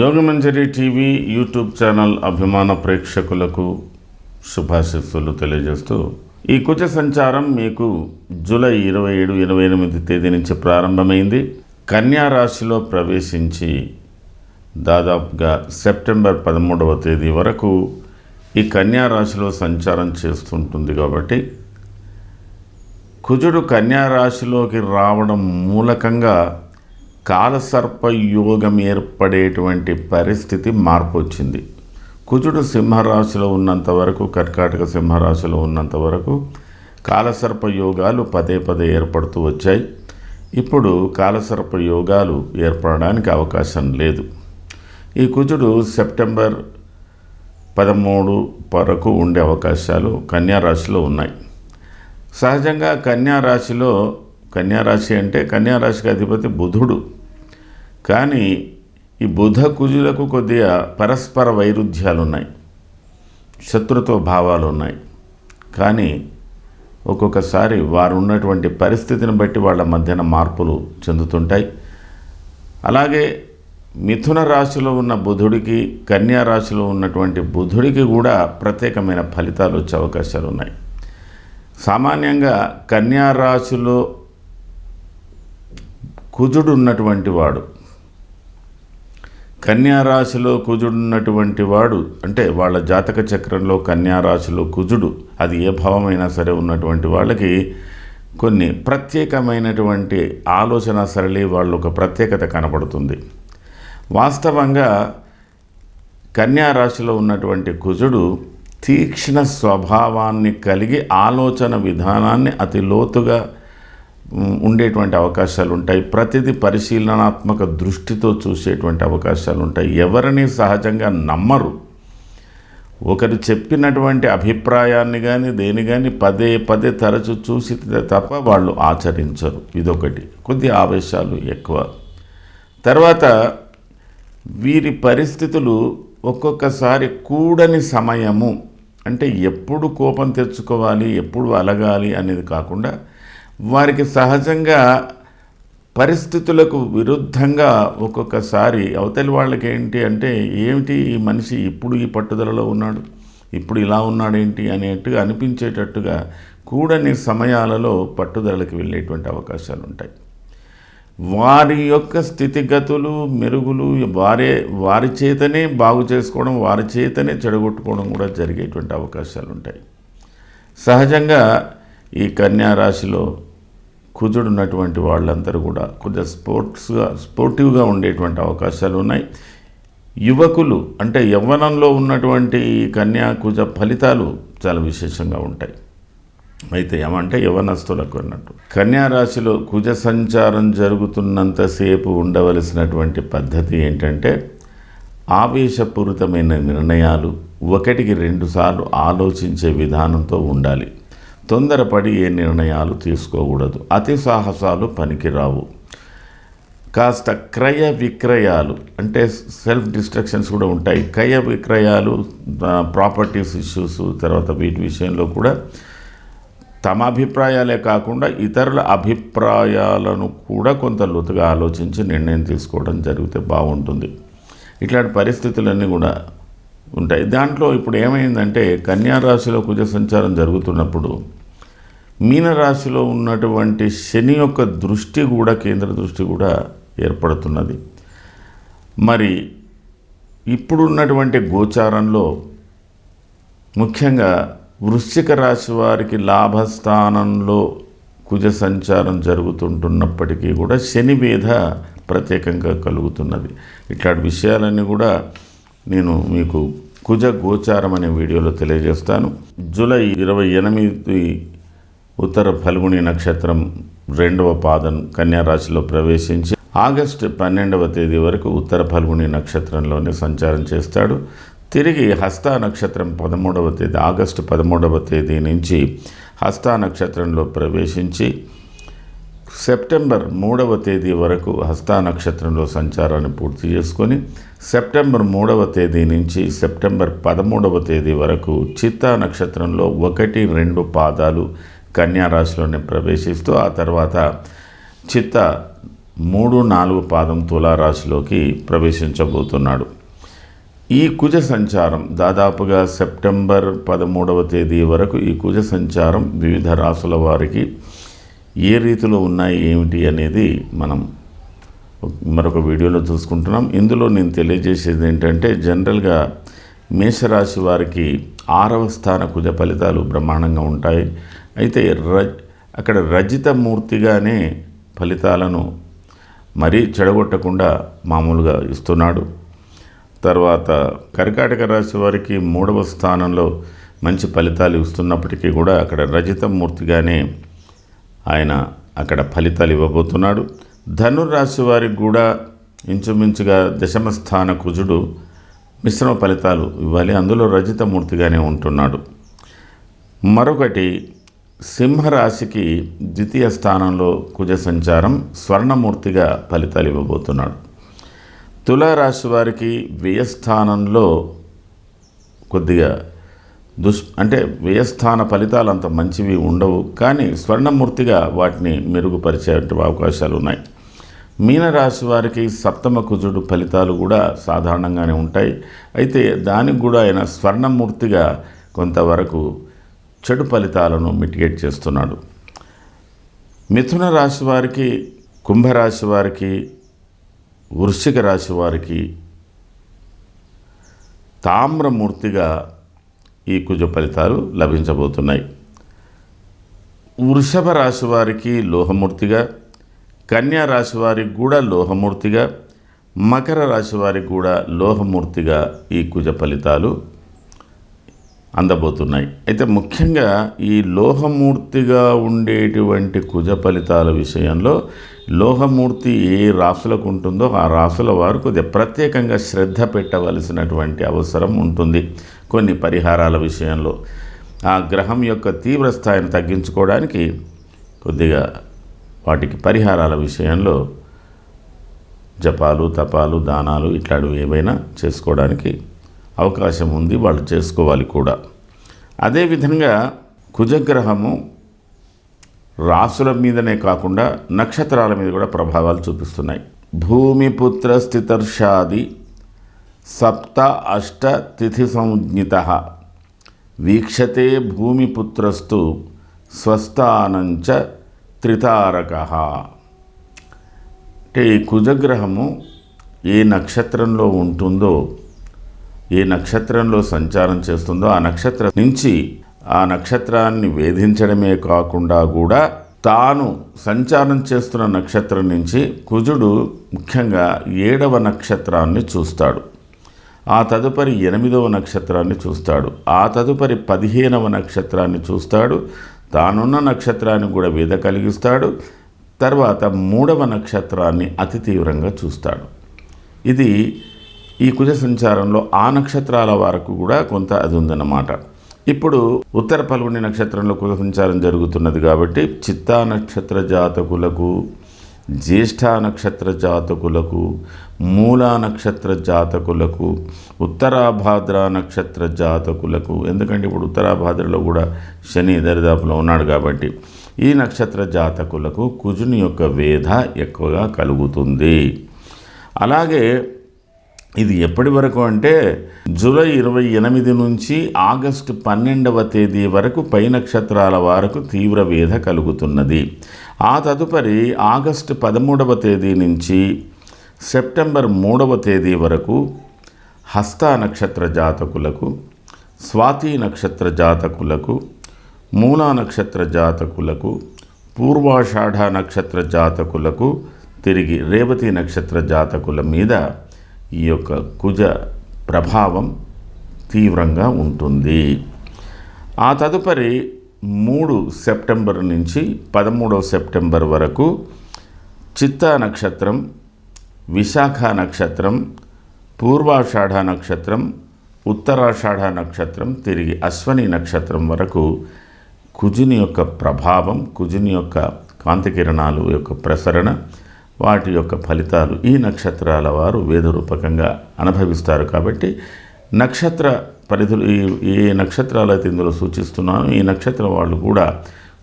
Yogamanjari TV YouTube channel అభిమాన ప్రేక్షకులకు శుభాశిస్సులు తెలియజేస్తూ ఈ కుచ సంచారం మీకు జూలై ఇరవై ఏడు ఇరవై ఎనిమిది తేదీ నుంచి ప్రారంభమైంది. కన్యా రాశిలో ప్రవేశించి దాదాపుగా సెప్టెంబర్ పదమూడవ తేదీ వరకు ఈ కన్యా రాశిలో సంచారం చేస్తుంటుంది కాబట్టి కుజుడు కన్యారాశిలోకి రావడం మూలకంగా కాలసర్ప యోగం ఏర్పడేటువంటి పరిస్థితి మార్పు వచ్చింది కుజుడు సింహరాశిలో ఉన్నంత వరకు కర్కాటక సింహరాశిలో ఉన్నంత వరకు కాలసర్ప యోగాలు పదే పదే ఏర్పడుతూ వచ్చాయి. ఇప్పుడు కాలసర్ప యోగాలు ఏర్పడడానికి అవకాశం లేదు. ఈ కుజుడు సెప్టెంబర్ పదమూడు వరకు ఉండే అవకాశాలు కన్యారాశిలో ఉన్నాయి. సహజంగా కన్యా రాశిలో కన్యా రాశి అంటే కన్యా రాశికి అధిపతి బుధుడు. కానీ ఈ బుధ కుజులకు కొద్దిగా పరస్పర వైరుధ్యాలు ఉన్నాయి శత్రుత్వ భావాలు ఉన్నాయి కానీ ఒక్కొక్కసారి వారు ఉన్నటువంటి పరిస్థితిని బట్టి వాళ్ళ మధ్యన మార్పులు చెందుతుంటాయి. అలాగే మిథున రాశిలో ఉన్న బుధుడికి కన్యా రాశిలో ఉన్నటువంటి బుధుడికి కూడా ప్రత్యేకమైన ఫలితాలు వచ్చే అవకాశాలు ఉన్నాయి సామాన్యంగా కన్యా రాశిలో కుజుడు ఉన్నటువంటి వాడు కన్యా రాశిలో కుజుడు ఉన్నటువంటి వాడు అంటే వాళ్ళ జాతక చక్రంలో కన్యా రాశిలో కుజుడు అది ఏ భావమైనా సరే ఉన్నటువంటి వాళ్ళకి కొన్ని ప్రత్యేకమైనటువంటి ఆలోచన సరళి వాళ్ళు ఒక ప్రత్యేకత కనపడుతుంది. వాస్తవంగా కన్యా రాశిలో ఉన్నటువంటి కుజుడు తీక్ష్ణ స్వభావాన్ని కలిగి ఆలోచన విధానాన్ని అతి లోతుగా ఉండేటువంటి అవకాశాలు ఉంటాయి ప్రతిదీ పరిశీలనాత్మక దృష్టితో చూసేటువంటి అవకాశాలు ఉంటాయి ఎవరిని సహజంగా నమ్మరు. ఒకరు చెప్పినటువంటి అభిప్రాయాన్ని కానీ దేని కానీ పదే పదే తరచు చూసి తప్ప వాళ్ళు ఆచరించరు. ఇదొకటి. కొద్ది ఆవేశాలు ఎక్కువ. తర్వాత వీరి పరిస్థితులు ఒక్కొక్కసారి కూడని సమయము అంటే ఎప్పుడు కోపం తెచ్చుకోవాలి ఎప్పుడు అలగాలి అనేది కాకుండా వారికి సహజంగా పరిస్థితులకు విరుద్ధంగా ఒక్కొక్కసారి అవతలి వాళ్ళకి ఏంటి అంటే ఏమిటి ఈ మనిషి ఇప్పుడు ఈ పట్టుదలలో ఉన్నాడు ఇప్పుడు ఇలా ఉన్నాడేంటి అనేట్టుగా అనిపించేటట్టుగా కూడని సమయాలలో పట్టుదలకి వెళ్ళేటువంటి అవకాశాలు ఉంటాయి వారి యొక్క స్థితిగతులు మెరుగులు వారే వారి చేతనే బాగు చేసుకోవడం వారి చేతనే చెడగొట్టుకోవడం కూడా జరిగేటువంటి అవకాశాలు ఉంటాయి సహజంగా ఈ కన్యా రాశిలో కుజుడు ఉన్నటువంటి వాళ్ళందరూ కూడా కొద్దిగా స్పోర్ట్స్గా స్పోర్టివ్గా ఉండేటువంటి అవకాశాలు ఉన్నాయి యువకులు అంటే యవ్వనంలో ఉన్నటువంటి ఈ కన్యా కుజ ఫలితాలు చాలా విశేషంగా ఉంటాయి. అయితే ఏమంటే యవనస్తులకు అన్నట్టు. కన్యా రాశిలో కుజ సంచారం జరుగుతున్నంతసేపు ఉండవలసినటువంటి పద్ధతి ఏంటంటే ఆవేశపూరితమైన నిర్ణయాలు ఒకటికి రెండుసార్లు ఆలోచించే విధానంతో ఉండాలి. తొందరపడి ఏ నిర్ణయాలు తీసుకోకూడదు. అతి సాహసాలు పనికిరావు. కాస్త క్రయ విక్రయాలు అంటే సెల్ఫ్ డిస్ట్రక్షన్స్ కూడా ఉంటాయి. క్రయ విక్రయాలు ప్రాపర్టీస్ ఇష్యూస్ తర్వాత వీటి విషయంలో కూడా తమ అభిప్రాయాలే కాకుండా ఇతరుల అభిప్రాయాలను కూడా కొంత లోతుగా ఆలోచించి నిర్ణయం తీసుకోవడం జరిగితే బాగుంటుంది. ఇట్లాంటి పరిస్థితులన్నీ కూడా ఉంటాయి. దాంట్లో ఇప్పుడు ఏమైందంటే కన్యా రాశిలో కుజ సంచారం జరుగుతున్నప్పుడు మీనరాశిలో ఉన్నటువంటి శని యొక్క దృష్టి కూడా కేంద్ర దృష్టి కూడా ఏర్పడుతున్నది. మరి ఇప్పుడున్నటువంటి గోచారంలో ముఖ్యంగా వృశ్చిక రాశి వారికి లాభస్థానంలో కుజ సంచారం జరుగుతుంటున్నప్పటికీ కూడా శని వేధ ప్రత్యేకంగా కలుగుతున్నది. ఇట్లాంటి విషయాలన్నీ కూడా నేను మీకు కుజ గోచారం అనే వీడియోలో తెలియజేస్తాను. జూలై ఇరవై ఎనిమిది ఉత్తర ఫల్గుణి నక్షత్రం రెండవ పాదం కన్యా రాశిలో ప్రవేశించి ఆగస్టు పన్నెండవ తేదీ వరకు ఉత్తర ఫల్గుణి నక్షత్రంలోనే సంచారం చేస్తాడు. తిరిగి హస్త నక్షత్రం పదమూడవ తేదీ ఆగస్టు పదమూడవ తేదీ నుంచి హస్త నక్షత్రంలో ప్రవేశించి సెప్టెంబర్ మూడవ తేదీ వరకు హస్త నక్షత్రంలో సంచారాన్ని పూర్తి చేసుకొని సెప్టెంబర్ మూడవ తేదీ నుంచి సెప్టెంబర్ పదమూడవ తేదీ వరకు చిత్తా నక్షత్రంలో ఒకటి రెండు పాదాలు కన్యా రాశిలోనే ప్రవేశిస్తూ ఆ తర్వాత చిత్త మూడు నాలుగు పాదం తులారాశిలోకి ప్రవేశించబోతున్నాడు. ఈ కుజ సంచారం దాదాపుగా సెప్టెంబర్ పదమూడవ తేదీ వరకు ఈ కుజ సంచారం వివిధ రాసుల వారికి ఏ రీతిలో ఉన్నాయి ఏమిటి అనేది మనం మరొక వీడియోలో చూసుకుంటున్నాం. ఇందులో నేను తెలియజేసేది ఏంటంటే జనరల్గా మేషరాశి వారికి ఆరవ స్థాన కుజ ఫలితాలు బ్రహ్మాండంగా ఉంటాయి. అయితే ర అక్కడ రజితమూర్తిగానే ఫలితాలను మరీ చెడగొట్టకుండా మామూలుగా ఇస్తున్నాడు. తర్వాత కర్కాటక రాశి వారికి మూడవ స్థానంలో మంచి ఫలితాలు ఇస్తున్నప్పటికీ కూడా అక్కడ రజిత మూర్తిగానే ఆయన అక్కడ ఫలితాలు ఇవ్వబోతున్నాడు. ధనుర్రాశి వారికి కూడా ఇంచుమించుగా దశమ స్థాన కుజుడు మిశ్రమ ఫలితాలు ఇవ్వాలి. అందులో రజితమూర్తిగానే ఉంటున్నాడు. మరొకటి సింహరాశికి ద్వితీయ స్థానంలో కుజ సంచారం స్వర్ణమూర్తిగా ఫలితాలు ఇవ్వబోతున్నాడు. తులారాశి వారికి వ్యయస్థానంలో కొద్దిగా దుష్ అంటే వ్యయస్థాన ఫలితాలు అంత మంచివి ఉండవు కానీ స్వర్ణమూర్తిగా వాటిని మెరుగుపరిచే అవకాశాలు ఉన్నాయి. మీనరాశి వారికి సప్తమ కుజుడు ఫలితాలు కూడా సాధారణంగానే ఉంటాయి. అయితే దానికి కూడా ఆయన స్వర్ణమూర్తిగా కొంతవరకు చెడు ఫలితాలను మిటిగేట్ చేస్తున్నాడు. మిథున రాశి వారికి కుంభరాశి వారికి వృశ్చిక రాశి వారికి తామ్రమూర్తిగా ఈ కుజ ఫలితాలు లభించబోతున్నాయి. వృషభ రాశి వారికి లోహమూర్తిగా కన్యా రాశి వారికి కూడా లోహమూర్తిగా మకర రాశి వారికి కూడా లోహమూర్తిగా ఈ కుజ ఫలితాలు అందబోతున్నాయి. అయితే ముఖ్యంగా ఈ లోహమూర్తిగా ఉండేటువంటి కుజ ఫలితాల విషయంలో లోహమూర్తి ఏ రాసులకు ఉంటుందో ఆ రాసుల వారు కొద్దిగా ప్రత్యేకంగా శ్రద్ధ పెట్టవలసినటువంటి అవసరం ఉంటుంది కొన్ని పరిహారాల విషయంలో. ఆ గ్రహం యొక్క తీవ్ర స్థాయిని తగ్గించుకోవడానికి కొద్దిగా వాటికి పరిహారాల విషయంలో జపాలు తపాలు దానాలు ఇట్లాంటివి ఏవైనా చేసుకోవడానికి అవకాశం ఉంది వాళ్ళు చేసుకోవాలి కూడా. అదేవిధంగా కుజగ్రహము రాసుల మీదనే కాకుండా నక్షత్రాల మీద కూడా ప్రభావాలు చూపిస్తున్నాయి. భూమిపుత్ర స్థితర్షాది సప్త అష్ట తిథి సంజ్ఞిత వీక్షతే భూమిపుత్రస్తు స్వస్థానంచ త్రితారక. అంటే ఈ కుజగ్రహము ఏ నక్షత్రంలో ఉంటుందో ఏ నక్షత్రంలో సంచారం చేస్తుందో ఆ నక్షత్రం నుంచి ఆ నక్షత్రాన్ని వేధించడమే కాకుండా కూడా తాను సంచారం చేస్తున్న నక్షత్రం నుంచి కుజుడు ముఖ్యంగా ఏడవ నక్షత్రాన్ని చూస్తాడు. ఆ తదుపరి ఎనిమిదవ నక్షత్రాన్ని చూస్తాడు. ఆ తదుపరి పదిహేనవ నక్షత్రాన్ని చూస్తాడు. తానున్న నక్షత్రాన్ని కూడా వేద కలిగిస్తాడు. తర్వాత మూడవ నక్షత్రాన్ని అతి తీవ్రంగా చూస్తాడు. ఇది ఈ కుజ సంచారంలో ఆ నక్షత్రాల వరకు కూడా కొంత అది ఉందన్నమాట. ఇప్పుడు ఉత్తర పల్గొని నక్షత్రంలో కుజ సంచారం జరుగుతున్నది కాబట్టి చిత్తా నక్షత్ర జాతకులకు జ్యేష్ఠ నక్షత్ర జాతకులకు మూలా నక్షత్ర జాతకులకు ఉత్తరాభాద్ర నక్షత్ర జాతకులకు ఎందుకంటే ఇప్పుడు ఉత్తరాభాద్రలో కూడా శని దరిదాపులో ఉన్నాడు కాబట్టి ఈ నక్షత్ర జాతకులకు కుజుని యొక్క వేధ ఎక్కువగా కలుగుతుంది. అలాగే ఇది ఎప్పటి వరకు అంటే జూలై ఇరవై ఎనిమిది నుంచి ఆగస్టు పన్నెండవ తేదీ వరకు పై నక్షత్రాల వారకు తీవ్ర వేధ కలుగుతున్నది. ఆ తదుపరి ఆగస్టు పదమూడవ తేదీ నుంచి సెప్టెంబర్ మూడవ తేదీ వరకు హస్త నక్షత్ర జాతకులకు స్వాతి నక్షత్ర జాతకులకు మూలా నక్షత్ర జాతకులకు పూర్వాషాఢ నక్షత్ర జాతకులకు తిరిగి రేవతి నక్షత్ర జాతకుల మీద ఈ యొక్క కుజ ప్రభావం తీవ్రంగా ఉంటుంది. ఆ తదుపరి మూడు సెప్టెంబర్ నుంచి పదమూడవ సెప్టెంబర్ వరకు చిత్తా నక్షత్రం విశాఖ నక్షత్రం పూర్వాషాఢ నక్షత్రం ఉత్తరాషాఢ నక్షత్రం తిరిగి అశ్వని నక్షత్రం వరకు కుజుని యొక్క ప్రభావం కుజుని యొక్క కాంతి కిరణాలు యొక్క ప్రసరణ వాటి యొక్క ఫలితాలు ఈ నక్షత్రాల వారు వేదరూపకంగా అనుభవిస్తారు కాబట్టి నక్షత్ర పరిధులు ఈ ఏ నక్షత్రాలు అయితే ఇందులో సూచిస్తున్నాను. ఈ నక్షత్రం వాళ్ళు కూడా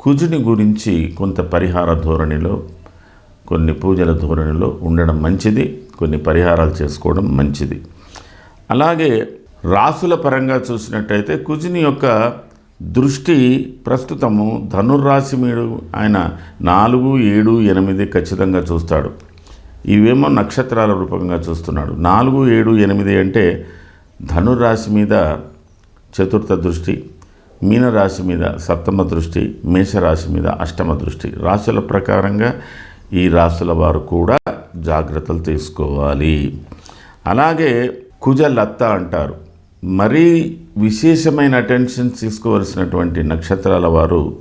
కుజుని గురించి కొంత పరిహార ధోరణిలో కొన్ని పూజల ధోరణిలో ఉండడం మంచిది కొన్ని పరిహారాలు చేసుకోవడం మంచిది. అలాగే రాసుల పరంగా చూసినట్టయితే కుజుని యొక్క దృష్టి ప్రస్తుతము ధనుర్రాశి మీద ఆయన నాలుగు ఏడు ఎనిమిది ఖచ్చితంగా చూస్తాడు. ఇవేమో నక్షత్రాల రూపంగా చూస్తున్నాడు. నాలుగు ఏడు ఎనిమిది అంటే ధనుర్రాశి మీద చతుర్థ దృష్టి మీనరాశి మీద సప్తమ దృష్టి మేషరాశి మీద అష్టమ దృష్టి. రాశుల ప్రకారంగా ఈ రాశుల వారు కూడా జాగ్రత్తలు తీసుకోవాలి. అలాగే కుజ లత్త అంటారు. మరీ విశేషమైన అటెన్షన్ తీసుకోవలసినటువంటి నక్షత్రాల వారు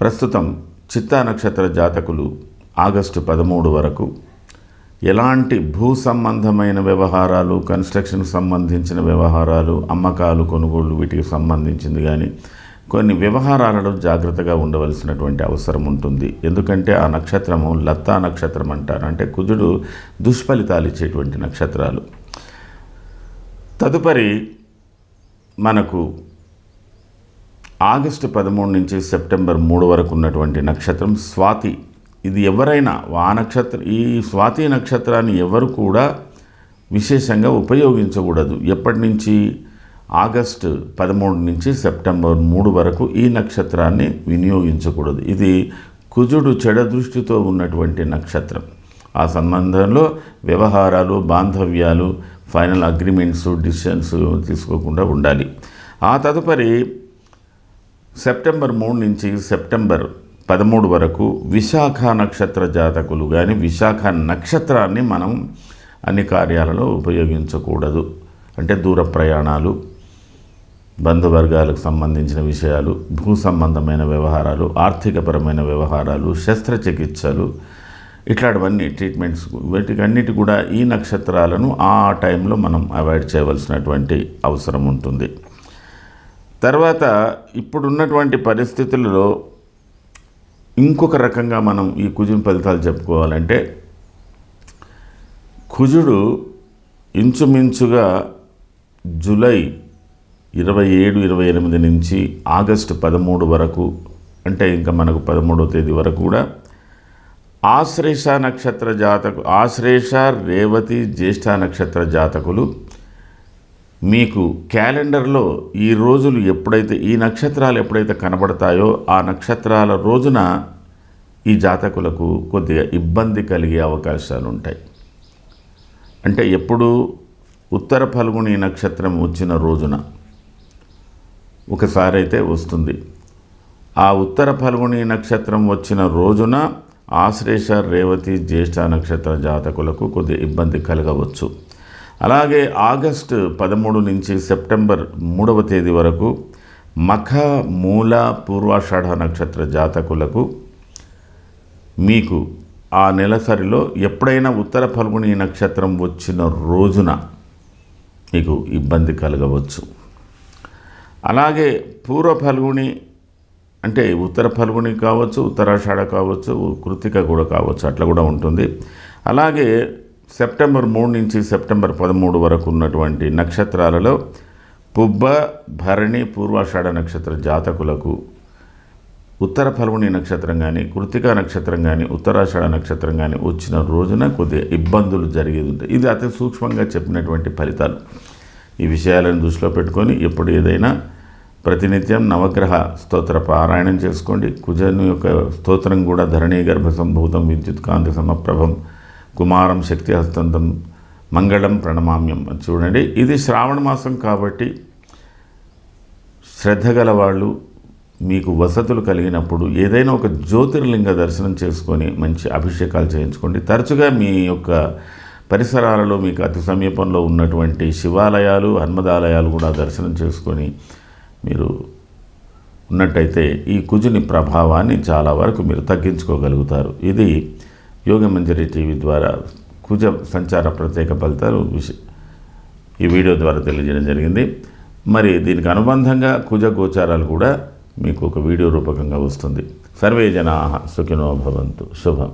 ప్రస్తుతం చిత్తా నక్షత్ర జాతకులు ఆగస్టు పదమూడు వరకు ఎలాంటి భూ సంబంధమైన వ్యవహారాలు కన్స్ట్రక్షన్ సంబంధించిన వ్యవహారాలు అమ్మకాలు కొనుగోళ్ళు వీటికి సంబంధించింది కానీ కొన్ని వ్యవహారాలలో జాగ్రత్తగా ఉండవలసినటువంటి అవసరం ఉంటుంది. ఎందుకంటే ఆ నక్షత్రము లత్తా నక్షత్రం అంటారు అంటే కుజుడు దుష్ఫలితాలు ఇచ్చేటువంటి నక్షత్రాలు. తదుపరి మనకు ఆగస్టు పదమూడు నుంచి సెప్టెంబర్ మూడు వరకు ఉన్నటువంటి నక్షత్రం స్వాతి. ఇది ఎవరైనా ఆ నక్షత్ర ఈ స్వాతి నక్షత్రాన్ని ఎవరు కూడా విశేషంగా ఉపయోగించకూడదు. ఎప్పటి నుంచి? ఆగస్టు పదమూడు నుంచి సెప్టెంబర్ మూడు వరకు ఈ నక్షత్రాన్ని వినియోగించకూడదు. ఇది కుజుడు చెడ దృష్టితో ఉన్నటువంటి నక్షత్రం. ఆ సంబంధంలో వ్యవహారాలు బాంధవ్యాలు ఫైనల్ అగ్రిమెంట్స్ డిసిషన్స్ తీసుకోకుండా ఉండాలి. ఆ తదుపరి సెప్టెంబర్ మూడు నుంచి సెప్టెంబర్ పదమూడు వరకు విశాఖ నక్షత్ర జాతకులు కానీ విశాఖ నక్షత్రాన్ని మనం అన్ని కార్యాలలో ఉపయోగించకూడదు. అంటే దూర ప్రయాణాలు బంధువర్గాలకు సంబంధించిన విషయాలు భూ సంబంధమైన వ్యవహారాలు ఆర్థికపరమైన వ్యవహారాలు శస్త్రచికిత్సలు ఇట్లాంటివన్నీ ట్రీట్మెంట్స్ వీటికన్నిటి కూడా ఈ నక్షత్రాలను ఆ టైంలో మనం అవాయిడ్ చేయవలసినటువంటి అవసరం ఉంటుంది. తర్వాత ఇప్పుడున్నటువంటి పరిస్థితులలో ఇంకొక రకంగా మనం ఈ కుజుని ఫలితాలు చెప్పుకోవాలంటే కుజుడు ఇంచుమించుగా జూలై ఇరవై ఏడు ఇరవై ఎనిమిది నుంచి ఆగస్టు పదమూడు వరకు అంటే ఇంకా మనకు పదమూడవ తేదీ వరకు కూడా ఆశ్లేష నక్షత్ర జాతకు ఆశ్లేష రేవతి జ్యేష్ఠ నక్షత్ర జాతకులు మీకు క్యాలెండర్లో ఈ రోజులు ఎప్పుడైతే ఈ నక్షత్రాలు ఎప్పుడైతే కనబడతాయో ఆ నక్షత్రాల రోజున ఈ జాతకులకు కొద్దిగా ఇబ్బంది కలిగే అవకాశాలు ఉంటాయి. అంటే ఎప్పుడు ఉత్తర ఫల్గుని నక్షత్రం వచ్చిన రోజున ఒకసారి అయితే వస్తుంది. ఆ ఉత్తర ఫల్గుని నక్షత్రం వచ్చిన రోజున ఆశ్లేష రేవతి జ్యేష్ఠ నక్షత్ర జాతకులకు కొద్ది ఇబ్బంది కలగవచ్చు. అలాగే ఆగస్టు పదమూడు నుంచి సెప్టెంబర్ మూడవ తేదీ వరకు మఖ మూల పూర్వాషాఢ నక్షత్ర జాతకులకు మీకు ఆ నెలసరిలో ఎప్పుడైనా ఉత్తర ఫల్గుని నక్షత్రం వచ్చిన రోజున మీకు ఇబ్బంది కలగవచ్చు. అలాగే పూర్వ ఫల్గుని అంటే ఉత్తర ఫల్గుని కావచ్చు ఉత్తరాషాఢ కావచ్చు కృతిక కూడా కావచ్చు అట్లా కూడా ఉంటుంది. అలాగే సెప్టెంబర్ మూడు నుంచి సెప్టెంబర్ పదమూడు వరకు ఉన్నటువంటి నక్షత్రాలలో పుబ్బ భరణి పూర్వాషాఢ నక్షత్ర జాతకులకు ఉత్తర ఫల్గుని నక్షత్రం కానీ కృతికా నక్షత్రం కానీ ఉత్తరాషాఢ నక్షత్రం కానీ వచ్చిన రోజున కొద్దిగా ఇబ్బందులు జరిగేది ఉంటాయి ఇది అతి సూక్ష్మంగా చెప్పినటువంటి ఫలితాలు. ఈ విషయాలను దృష్టిలో పెట్టుకొని ఎప్పుడు ఏదైనా ప్రతినిత్యం నవగ్రహ స్తోత్ర పారాయణం చేసుకోండి. కుజను యొక్క స్తోత్రం కూడా ధరణీ గర్భ సంభూతం విద్యుత్ కాంతి సమప్రభం కుమారం శక్తి హస్తంతం మంగళం ప్రణమామ్యం అని చూడండి. ఇది శ్రావణ మాసం కాబట్టి శ్రద్ధ గల వాళ్ళు మీకు వసతులు కలిగినప్పుడు ఏదైనా ఒక జ్యోతిర్లింగ దర్శనం చేసుకొని మంచి అభిషేకాలు చేయించుకోండి. తరచుగా మీ యొక్క పరిసరాలలో మీకు అతి సమీపంలో ఉన్నటువంటి శివాలయాలు హన్మదాలయాలు కూడా దర్శనం చేసుకొని మీరు ఉన్నట్టయితే ఈ కుజుని ప్రభావాన్ని చాలా వరకు మీరు తగ్గించుకోగలుగుతారు. ఇది యోగమంజరి టీవీ ద్వారా కుజ సంచార ప్రత్యేక ఫలితాలు విష ఈ వీడియో ద్వారా తెలియజేయడం జరిగింది. మరి దీనికి అనుబంధంగా కుజ గోచారాలు కూడా మీకు ఒక వీడియో రూపకంగా వస్తుంది. సర్వే జనా సుఖినో భవంతు. శుభం.